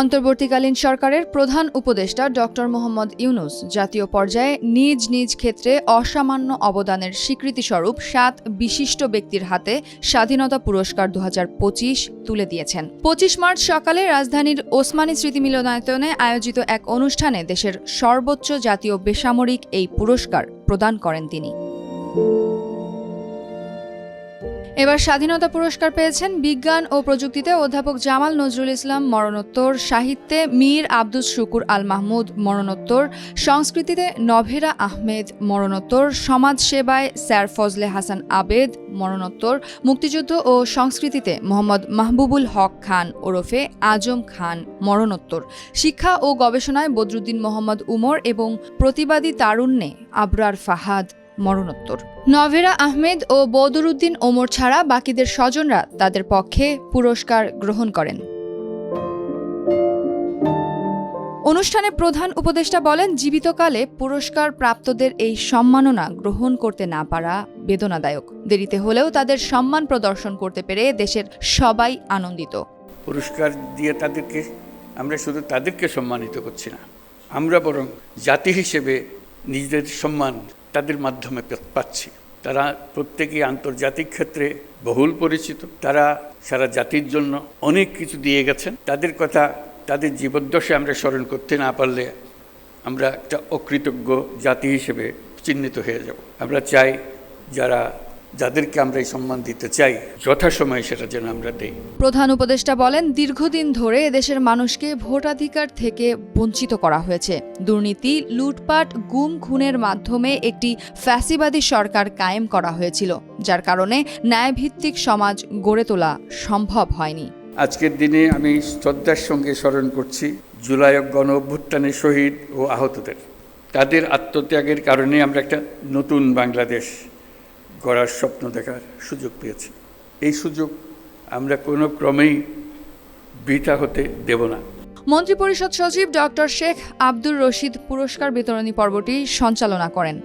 অন্তর্বর্তীকালীন সরকারের প্রধান উপদেষ্টা ডক্টর মোহাম্মদ ইউনুস জাতীয় পর্যায়ে নিজ নিজ ক্ষেত্রে অসামান্য অবদানের স্বীকৃতিস্বরূপ সাত বিশিষ্ট ব্যক্তির হাতে স্বাধীনতা পুরস্কার দু হাজার পঁচিশ তুলে দিয়েছেন। পঁচিশ মার্চ সকালে রাজধানীর ওসমানী স্মৃতি মিলনায়তনে আয়োজিত এক অনুষ্ঠানে দেশের সর্বোচ্চ জাতীয় বেসামরিক এই পুরস্কার প্রদান করেন তিনি। এবার স্বাধীনতা পুরস্কার পেয়েছেন বিজ্ঞান ও প্রযুক্তিতে অধ্যাপক জামাল নজরুল ইসলাম, মরণোত্তর সাহিত্যে মীর আব্দুস শুকুর আল মাহমুদ, মরণোত্তর সংস্কৃতিতে নভেরা আহমেদ, মরণোত্তর সমাজ সেবায় স্যার ফজলে হাসান আবেদ, মরণোত্তর মুক্তিযুদ্ধ ও সংস্কৃতিতে মোহাম্মদ মাহবুবুল হক খান ওরফে আজম খান, মরণোত্তর শিক্ষা ও গবেষণায় বদরুদ্দিন মোহাম্মদ উমর এবং প্রতিবাদী তারুণ্যে আবরার ফাহাদ। মরণোত্তর। নভেরা আহমেদ ও বদরুদ্দিন ওমর ছাড়া বাকিদের স্বজনরা তাদের পক্ষে পুরস্কার গ্রহণ করেন। অনুষ্ঠানে প্রধান উপদেষ্টা বলেন, জীবিতকালে পুরস্কার প্রাপ্তদের এই সম্মাননা গ্রহণ করতে না পারা বেদনাদায়ক। দেরিতে হলেও তাদের সম্মান প্রদর্শন করতে পেরে দেশের সবাই আনন্দিত। পুরস্কার দিয়ে তাদেরকে, আমরা শুধু তাদেরকে সম্মানিত করছি না, আমরা বরং জাতি হিসেবে নিজেদের সম্মান তাদের মাধ্যমে পাচ্ছি। তারা প্রত্যেকেই আন্তর্জাতিক ক্ষেত্রে বহুল পরিচিত। তারা সারা জাতির জন্য অনেক কিছু দিয়ে গেছেন। তাদের কথা তাদের জীবদ্দশে আমরা স্মরণ করতে না পারলে আমরা একটা অকৃতজ্ঞ জাতি হিসেবে চিহ্নিত হয়ে যাব। আমরা চাই যারা যাদেরকে আমরা এই সম্মান দিতে চাই যথাসময়ে সেটা যেন আমরা দেই। প্রধান উপদেষ্টা বলেন দীর্ঘদিন ধরে এদেশের মানুষকে ভোটাধিকার থেকে বঞ্চিত করা হয়েছে। দুর্নীতি লুটপাট গুম খুনের মাধ্যমে একটি ফ্যাসিবাদী সরকার কায়েম করা হয়েছিল যার কারণে ন্যায়ভিত্তিক সমাজ গড়ে তোলা সম্ভব হয়নি। আজকের দিনে আমি শ্রদ্ধার সঙ্গে স্মরণ করছি জুলাই গণ অভ্যুত্থানের শহীদ ও আহতদের। তাদের আত্মত্যাগের কারণে আমরা একটা নতুন বাংলাদেশ গড়ার স্বপ্ন দেখার সুযোগ পেয়েছি। এই সুযোগ আমরা কোনো ক্রমেই বৃথা হতে দেব না। মন্ত্রিপরিষদ সচিব ডক্টর শেখ আব্দুর রশিদ পুরস্কার বিতরণী পর্বটি সঞ্চালনা করেন।